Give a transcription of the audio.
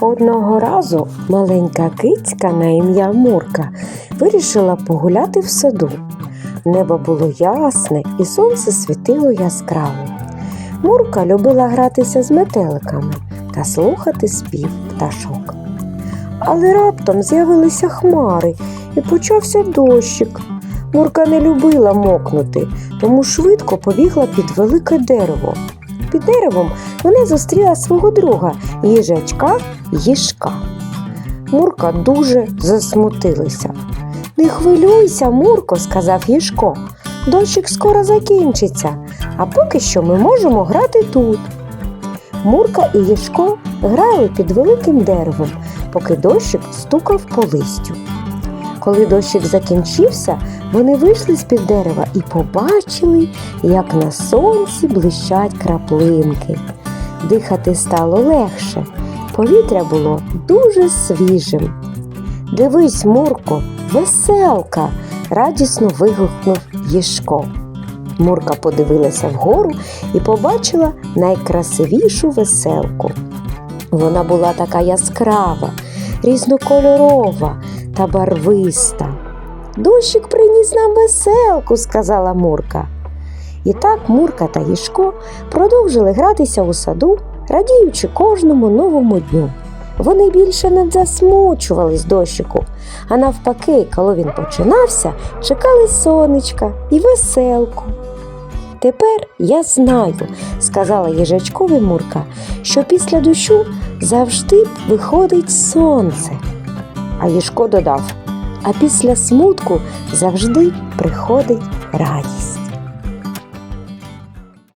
Одного разу маленька кицька на ім'я Мурка вирішила погуляти в саду. Небо було ясне і сонце світило яскраво. Мурка любила гратися з метеликами та слухати спів пташок. Але раптом з'явилися хмари і почався дощик. Мурка не любила мокнути, тому швидко побігла під велике дерево. Під деревом вона зустріла свого друга їжачка їжка. Мурка дуже засмутилася. Не хвилюйся, Мурко, сказав їжко. Дощик скоро закінчиться, а поки що ми можемо грати тут. Мурка і їжко грали під великим деревом, поки дощик стукав по листю. Коли дощик закінчився, вони вийшли з-під дерева і побачили, як на сонці блищать краплинки. Дихати стало легше, повітря було дуже свіжим. Дивись, Мурко, веселка, радісно вигукнув Їжко. Мурка подивилася вгору і побачила найкрасивішу веселку. Вона була така яскрава, різнокольорова та барвиста. Дощик приніс нам веселку, сказала Мурка. І так Мурка та Їжко продовжили гратися у саду, радіючи кожному новому дню. Вони більше не засмучувались дощику, а навпаки, коли він починався, чекали сонечка і веселку. Тепер я знаю, сказала їжачкові Мурка, що після дощу завжди виходить сонце. А Їжко додав, а після смутку завжди приходить радість.